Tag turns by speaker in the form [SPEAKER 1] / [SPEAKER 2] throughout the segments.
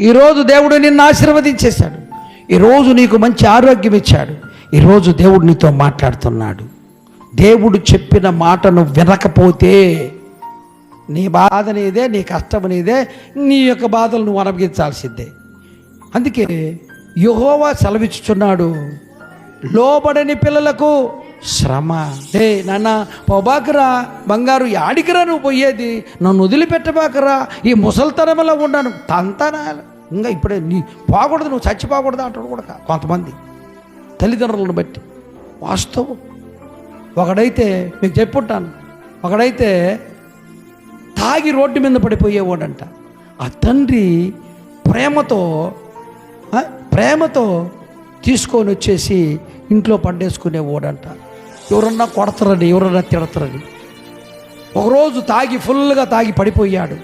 [SPEAKER 1] ఈరోజు దేవుడు నిన్ను ఆశీర్వదించేశాడు. ఈరోజు నీకు మంచి ఆరోగ్యం ఇచ్చాడు. ఈరోజు దేవుడు నీతో మాట్లాడుతున్నాడు. దేవుడు చెప్పిన మాటను వినకపోతే నీ బాధ నీదే నీ కష్టం నీదే నీ యొక్క బాధలు నువ్వు అనుభవించాల్సిందే. అందుకే యహోవా సెలవిచ్చుచున్నాడు. లోబడని పిల్లలకు శ్రమ. ఏ నాన్న పోబాకురా బంగారు యాడికిరా నువ్వు పోయేది? నన్ను వదిలిపెట్టబాకరా ఈ ముసలితనంలో ఉన్నాను. తంతనా? ఇంకా ఇప్పుడే నీ పోకూడదు నువ్వు చచ్చిపోకూడదు అంటాడు కూడా కొంతమంది తల్లిదండ్రులను బట్టి. వాస్తవం. ఒకడైతే మీకు చెప్పుంటాను. ఒకడైతే తాగి రోడ్డు మీద పడిపోయేవాడంట. ఆ తండ్రి ప్రేమతో ప్రేమతో తీసుకొని వచ్చేసి ఇంట్లో పండేసుకునేవాడంట. ఎవరన్నా కొడతారని ఎవరన్నా తిడతారని. ఒకరోజు తాగి ఫుల్గా తాగి పడిపోయాడు.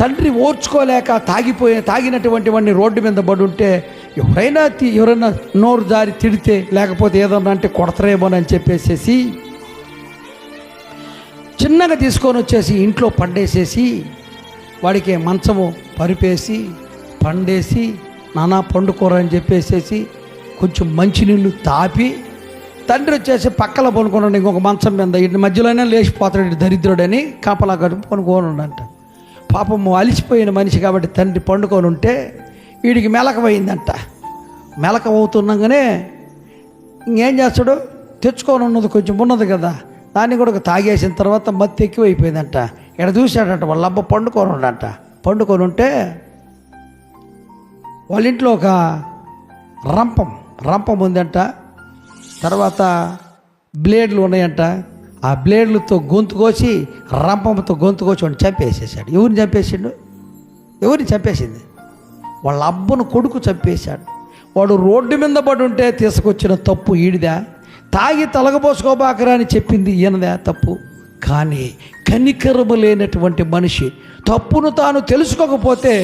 [SPEAKER 1] తండ్రి ఓర్చుకోలేక తాగిపోయి తాగినటువంటి వాడిని రోడ్డు మీద పడి ఉంటే ఎవరైనా ఎవరైనా నోరు జారి తిడితే లేకపోతే ఏదన్నా అంటే కొడతారేమోనని చెప్పేసేసి చిన్నగా తీసుకొని వచ్చేసి ఇంట్లో పండేసేసి వాడికి మంచము పరిపేసి పండేసి నానా పండుకోరని చెప్పేసేసి కొంచెం మంచినీళ్ళు తాపి తండ్రి వచ్చేసి పక్కల పనుకున్నాడు ఇంకొక మంచం మీద. ఇటు మధ్యలోనే లేచిపోతాడు దరిద్రుడని కాపలా గడుపు పనుకోనుండంట పాపము అలిసిపోయిన మనిషి కాబట్టి తండ్రి పండుకొని ఉంటే వీడికి మెలకమైందంట. మెలక అవుతుండగానే ఇంకేం చేస్తాడు? తెచ్చుకొని ఉన్నది కొంచెం ఉన్నది కదా దాన్ని కూడా తాగేసిన తర్వాత మత్తు ఎక్కువైపోయిందంట. ఇక్కడ చూశాడంట వాళ్ళ అబ్బ పండుకొని ఉండంట. పండుకొని ఉంటే వాళ్ళ ఇంట్లో ఒక రంపం రంపం ఉందంట. తర్వాత బ్లేడ్లు ఉన్నాయంట. ఆ బ్లేడ్లతో గొంతు కోసి రంపంతో గొంతు కోసి వాడిని చంపేసేసాడు ఎవరిని చంపేసిండు? ఎవరిని చంపేసింది? వాళ్ళ అబ్బను కొడుకు చంపేశాడు. వాడు రోడ్డు మీద పడి ఉంటే తీసుకొచ్చిన తప్పు ఈడిదా? తాగి తలగపోసుకోబాకరా అని చెప్పింది ఈయనదా? తప్పు. కానీ కనికరము లేనటువంటి మనిషి తప్పును తాను తెలుసుకోకపోతే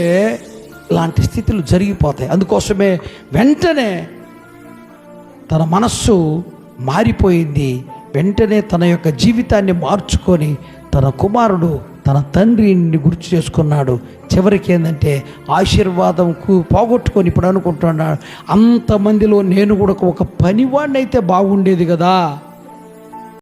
[SPEAKER 1] ఇలాంటి స్థితులు జరిగిపోతాయి. అందుకోసమే వెంటనే తన మనస్సు మారిపోయింది. వెంటనే తన యొక్క జీవితాన్ని మార్చుకొని తన కుమారుడు తన తండ్రిని గుర్తు చేసుకున్నాడు. చివరికి ఏంటంటే ఆశీర్వాదంకు పోగొట్టుకొని ఇప్పుడు అనుకుంటున్నాడు. అంతమందిలో నేను కూడా ఒక పనివాడిని అయితే బాగుండేది కదా.